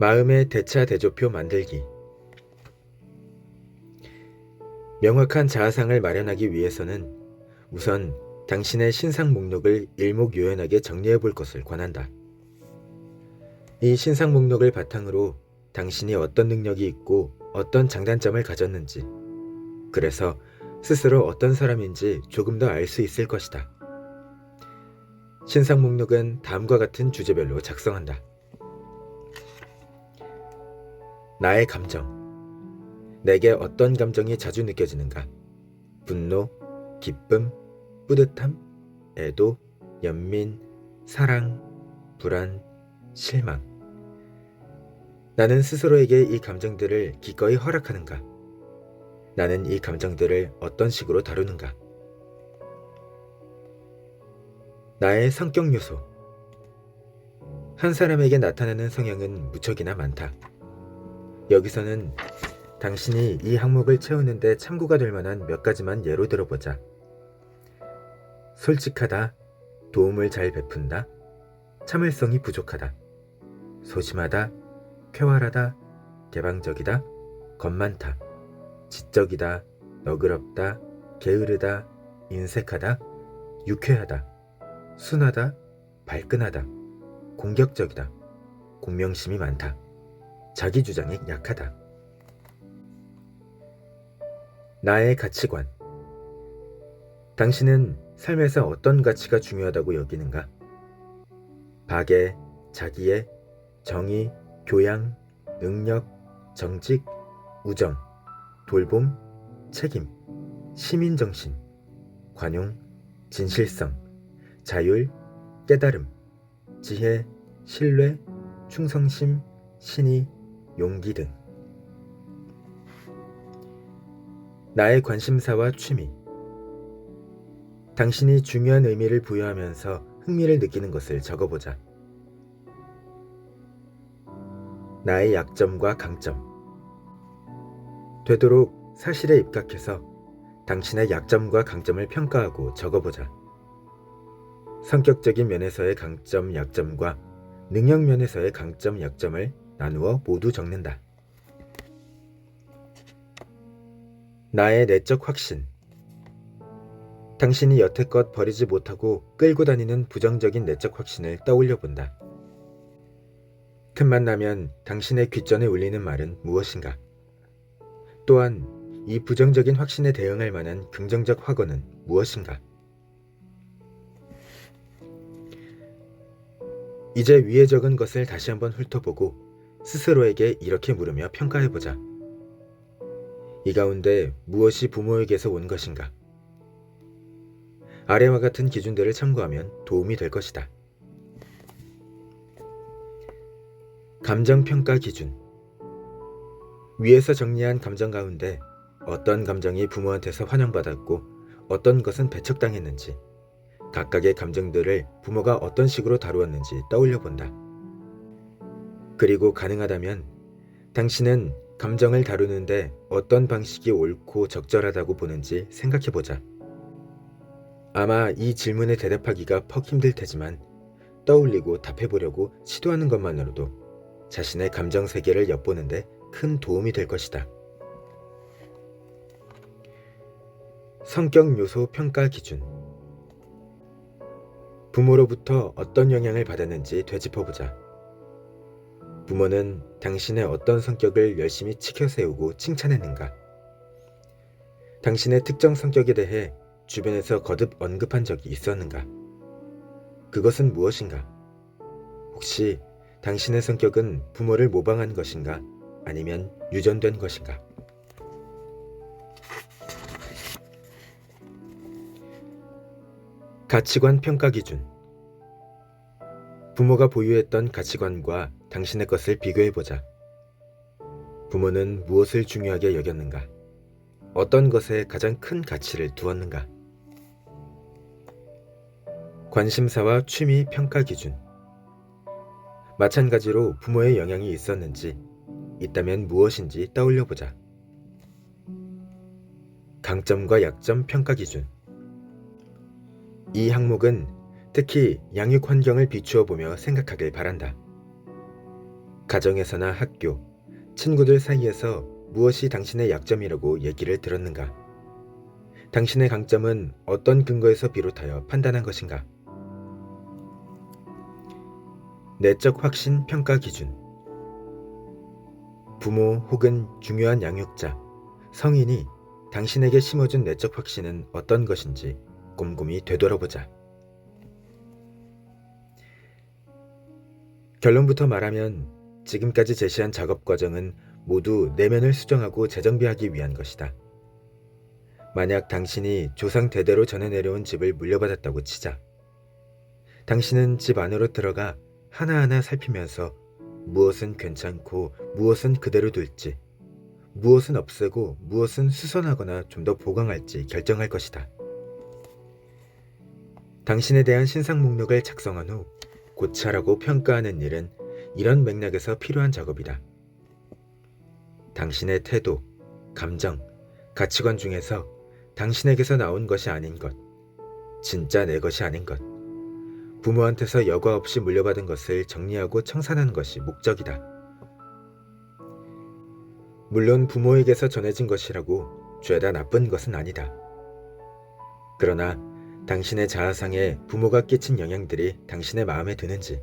마음의 대차 대조표 만들기 명확한 자아상을 마련하기 위해서는 우선 당신의 신상 목록을 일목요연하게 정리해 볼 것을 권한다. 이 신상 목록을 바탕으로 당신이 어떤 능력이 있고 어떤 장단점을 가졌는지, 그래서 스스로 어떤 사람인지 조금 더 알 수 있을 것이다. 신상 목록은 다음과 같은 주제별로 작성한다. 나의 감정. 내게 어떤 감정이 자주 느껴지는가? 분노, 기쁨, 뿌듯함, 애도, 연민, 사랑, 불안, 실망. 나는 스스로에게 이 감정들을 기꺼이 허락하는가? 나는 이 감정들을 어떤 식으로 다루는가? 나의 성격 요소. 한 사람에게 나타나는 성향은 무척이나 많다. 여기서는 당신이 이 항목을 채우는데 참고가 될 만한 몇 가지만 예로 들어보자. 솔직하다, 도움을 잘 베푼다, 참을성이 부족하다, 소심하다, 쾌활하다, 개방적이다, 겁 많다, 지적이다, 너그럽다, 게으르다, 인색하다, 유쾌하다, 순하다, 발끈하다, 공격적이다, 공명심이 많다, 자기 주장이 약하다. 나의 가치관. 당신은 삶에서 어떤 가치가 중요하다고 여기는가? 박애, 자기애, 정의, 교양, 능력, 정직, 우정, 돌봄, 책임, 시민정신, 관용, 진실성, 자율, 깨달음, 지혜, 신뢰, 충성심, 신의, 용기 등. 나의 관심사와 취미. 당신이 중요한 의미를 부여하면서 흥미를 느끼는 것을 적어보자. 나의 약점과 강점. 되도록 사실에 입각해서 당신의 약점과 강점을 평가하고 적어보자. 성격적인 면에서의 강점, 약점과 능력 면에서의 강점, 약점을 나누어 모두 적는다. 나의 내적 확신. 당신이 여태껏 버리지 못하고 끌고 다니는 부정적인 내적 확신을 떠올려 본다. 틈만 나면 당신의 귓전에 울리는 말은 무엇인가? 또한 이 부정적인 확신에 대응할 만한 긍정적 확언은 무엇인가? 이제 위에 적은 것을 다시 한번 훑어보고 스스로에게 이렇게 물으며 평가해보자. 이 가운데 무엇이 부모에게서 온 것인가? 아래와 같은 기준들을 참고하면 도움이 될 것이다. 감정평가 기준. 위에서 정리한 감정 가운데 어떤 감정이 부모한테서 환영받았고 어떤 것은 배척당했는지 각각의 감정들을 부모가 어떤 식으로 다루었는지 떠올려 본다. 그리고 가능하다면 당신은 감정을 다루는데 어떤 방식이 옳고 적절하다고 보는지 생각해 보자. 아마 이 질문에 대답하기가 퍽 힘들 테지만 떠올리고 답해 보려고 시도하는 것만으로도 자신의 감정 세계를 엿보는데 큰 도움이 될 것이다. 성격 요소 평가 기준 부모로부터 어떤 영향을 받았는지 되짚어보자. 부모는 당신의 어떤 성격을 열심히 치켜세우고 칭찬했는가? 당신의 특정 성격에 대해 주변에서 거듭 언급한 적이 있었는가? 그것은 무엇인가? 혹시 당신의 성격은 부모를 모방한 것인가? 아니면 유전된 것인가? 가치관 평가 기준 부모가 보유했던 가치관과 당신의 것을 비교해보자. 부모는 무엇을 중요하게 여겼는가? 어떤 것에 가장 큰 가치를 두었는가? 관심사와 취미 평가 기준. 마찬가지로 부모의 영향이 있었는지, 있다면 무엇인지 떠올려 보자. 강점과 약점 평가 기준. 이 항목은 특히 양육 환경을 비추어 보며 생각하길 바란다. 가정에서나 학교, 친구들 사이에서 무엇이 당신의 약점이라고 얘기를 들었는가? 당신의 강점은 어떤 근거에서 비롯하여 판단한 것인가? 내적 확신 평가 기준 부모 혹은 중요한 양육자, 성인이 당신에게 심어준 내적 확신은 어떤 것인지 곰곰이 되돌아보자. 결론부터 말하면 지금까지 제시한 작업 과정은 모두 내면을 수정하고 재정비하기 위한 것이다. 만약 당신이 조상 대대로 전해 내려온 집을 물려받았다고 치자. 당신은 집 안으로 들어가 하나하나 살피면서 무엇은 괜찮고 무엇은 그대로 둘지, 무엇은 없애고 무엇은 수선하거나 좀 더 보강할지 결정할 것이다. 당신에 대한 신상 목록을 작성한 후 고찰하고 평가하는 일은 이런 맥락에서 필요한 작업이다. 당신의 태도, 감정, 가치관 중에서 당신에게서 나온 것이 아닌 것, 진짜 내 것이 아닌 것, 부모한테서 여과 없이 물려받은 것을 정리하고 청산하는 것이 목적이다. 물론 부모에게서 전해진 것이라고 죄다 나쁜 것은 아니다. 그러나 당신의 자아상에 부모가 끼친 영향들이 당신의 마음에 드는지,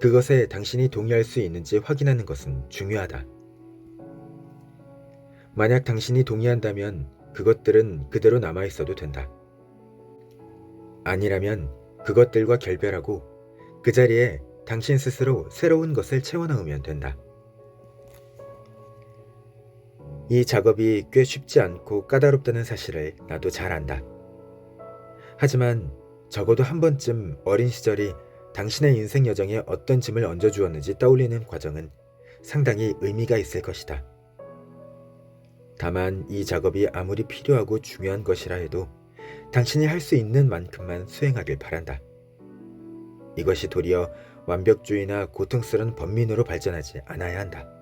그것에 당신이 동의할 수 있는지 확인하는 것은 중요하다. 만약 당신이 동의한다면 그것들은 그대로 남아 있어도 된다. 아니라면 그것들과 결별하고 그 자리에 당신 스스로 새로운 것을 채워 넣으면 된다. 이 작업이 꽤 쉽지 않고 까다롭다는 사실을 나도 잘 안다. 하지만 적어도 한 번쯤 어린 시절이 당신의 인생 여정에 어떤 짐을 얹어주었는지 떠올리는 과정은 상당히 의미가 있을 것이다. 다만 이 작업이 아무리 필요하고 중요한 것이라 해도 당신이 할 수 있는 만큼만 수행하길 바란다. 이것이 도리어 완벽주의나 고통스러운 번민으로 발전하지 않아야 한다.